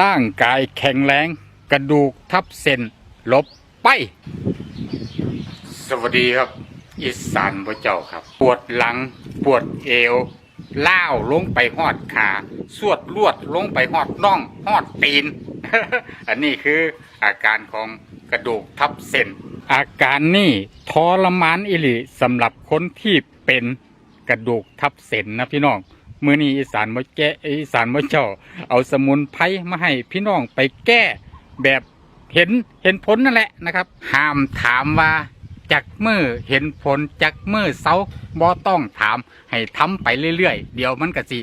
ร่างกายแข็งแรง กระดูกทับเส้นลบไป สวัสดีครับ อีสานพระเจ้าครับ ปวดหลัง ปวดเอวล้าวลงไปหอดขา สวดลวดลงไปหอดน่องหอดตีน อันนี้คืออาการของกระดูกทับเส้น อาการนี่ทรมานอิลิสำหรับคนที่เป็นกระดูกทับเส้นนะพี่น้อง มือนี้อีสานมแก้อีสานมเจ้า เอาสมุนไพรมาให้พี่น้องไปแก้แบบเห็นเห็นผลนั่นแหละนะครับ ห้ามถามว่าจากมือเห็นผลจากมือเสาบ่ต้องถามให้ทำไปเรื่อยๆ เดี๋ยวมันก็สิ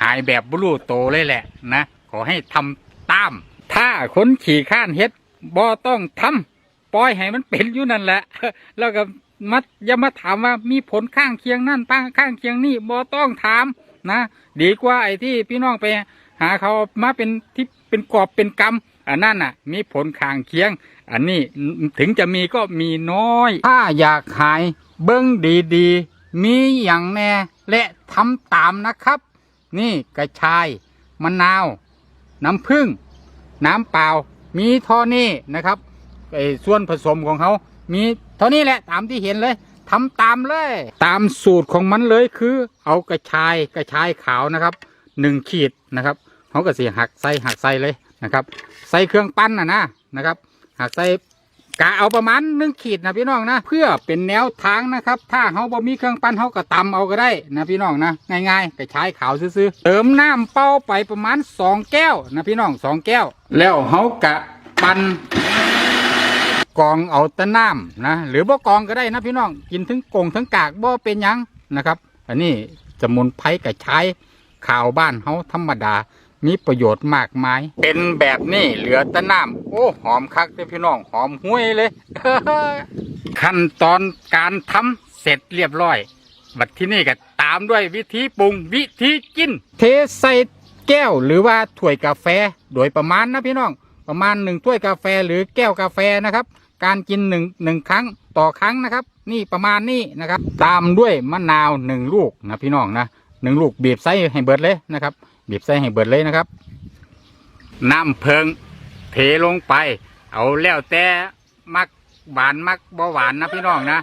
หายแบบบรูโตเลยแหละนะ ขอให้ทำตาม ถ้าคนขี่ข้านเฮ็ดบ่ต้องทำปล่อยให้มันเป็นอยู่นั่นแหละ แล้วก็มัดอย่ามาถามว่ามีผลข้างเคียงนั่นป้างข้างเคียงนี่บ่ต้องถาม นะ ดีกว่าไอ้ที่พี่น้องไปหาเขามาเป็นที่เป็นกอบเป็นกำอันนั้นน่ะ มีผลข้างเคียง อันนี้ถึงจะมีก็มีน้อย ถ้าอยากหายเบิ้งดีๆ มีอย่างแน่และทำตามนะครับ นี่กระชายมะนาว น้ำผึ้งน้ำเปล่า มีท่านี้นะครับไอ้ส่วนผสมของเขา มีเท่านี้แหละตามที่เห็นเลย ทำตามเลย ตามสูตรของมันเลยคือ เอากระชายกระชายขาวนะครับหนึ่งขีดนะครับเขาก็สีหักใส่หักใส่เลยนะครับใส่เครื่องปั้นนะนะนะครับหักใส่กะเอาประมาณหนึ่งขีดนะพี่น้องนะ เพื่อเป็นแนวทางนะครับ ถ้าเขาบ่มีเครื่องปั้นเขาก็ตำเอาก็ได้นะพี่น้องนะง่ายๆกระชายขาวซื้อเติมน้ำเป้าไปประมาณสองแก้วนะพี่น้องสองแก้ว แล้วเขากะปั้น กองเอาตะน้ำนะหรือบ่กองก็ได้นะพี่น้องกินถึงกงถึงกากบ่เป็นยังนะครับ อันนี้สมุนไพรกับใช้ข่าวบ้านเฮาธรรมดามีประโยชน์มากมาย เป็นแบบนี้เหลือตะน้ำโอ้หอมคักเลยพี่น้องหอมห้วยเลย ขั้นตอนการทำเสร็จเรียบร้อย บัดที่นี่ก็ตามด้วยวิธีปรุงวิธีกิน เทใส่แก้วหรือว่าถ้วยกาแฟโดยประมาณนะพี่น้อง ประมาณหนึ่งถ้วยกาแฟหรือแก้วกาแฟนะครับ การกินหนึ่งหนึ่งครั้งต่อครั้งนะครับ นี่ประมาณนี้นะครับ ตามด้วยมะนาวหนึ่งลูกนะพี่น้องนะหนึ่งลูกบีบใส่ให้เบิดเลยนะครับบีบใส่ให้เบิดเลยนะครับ น้ำเพิงเทลงไป เอาแล้วแต่มักหวานมักบ่หวานนะพี่น้องนะ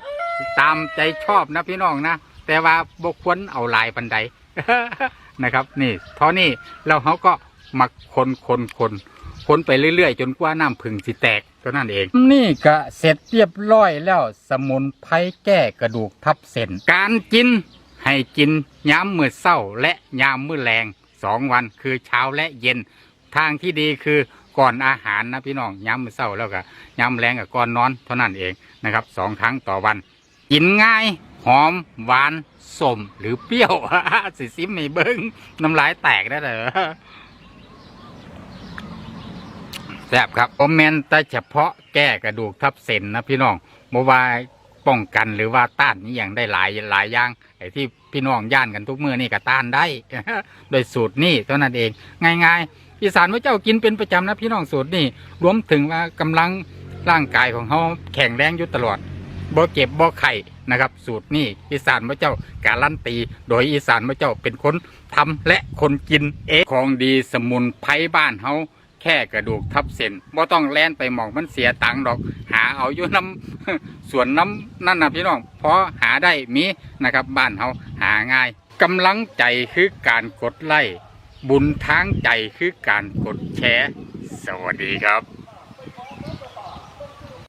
ตามใจชอบนะพี่น้องนะแต่ว่าบกควรเอาลายปันใดนะครับ นี่เท่านี้แล้วเขาก็มาคนคนคน คนไปเรื่อยๆ จนกว่าน้ำผึ้งสิแตกเท่านั้นเอง นี่ก็เสร็จเรียบร้อยแล้วสมุนไพรแก้กระดูกทับเส้น การกินให้กินย้ำมือเศร้าและยามมือแรงสองวันคือเช้าและเย็น ทางที่ดีคือก่อนอาหารนะพี่น้องย้ำมือเศร้าแล้วก็ย้ำแรงกับก่อนนอนเท่านั้นเองนะครับสองครั้งต่อวัน กินง่ายหอมหวานสมหรือเปรี้ยวสิซิมไม่เบิ้งน้ำลายแตกได้เลย แซ่บครับโอเมนแต่เฉพาะแก้กระดูกทับเส้นนะพี่น้องโมวาป้องกันหรือว่าต้านนี่อย่างได้หลายหลายอย่างไอ้ที่พี่น้องย่านกันทุกมือนี่ก็ต้านได้ โดยสูตรนี่เท่านั้นเอง ง่ายๆอีสานพระเจ้ากินเป็นประจำนะพี่น้องสูตรนี่รวมถึงว่ากำลังร่างกายของเขาแข็งแรงอยู่ตลอดบ่เก็บบ่ไข่นะครับ สูตรนี่อีสานพระเจ้าการันตี โดยอีสานพระเจ้าเป็นคนทำและคนกินเองของดีสมุนไพรบ้านเฮา แค่กระดูกทับเส้นบ่ต้องแล่นไปหมองมันเสียตังค์ดอก หาเอาอยู่น้ำสวนน้ำนั่นนะพี่น้องเพราะหาได้มีนะครับ บ้านเขาหาง่ายกำลังใจคือการกดไลค์บุญทางใจคือการกดแชร์สวัสดีครับ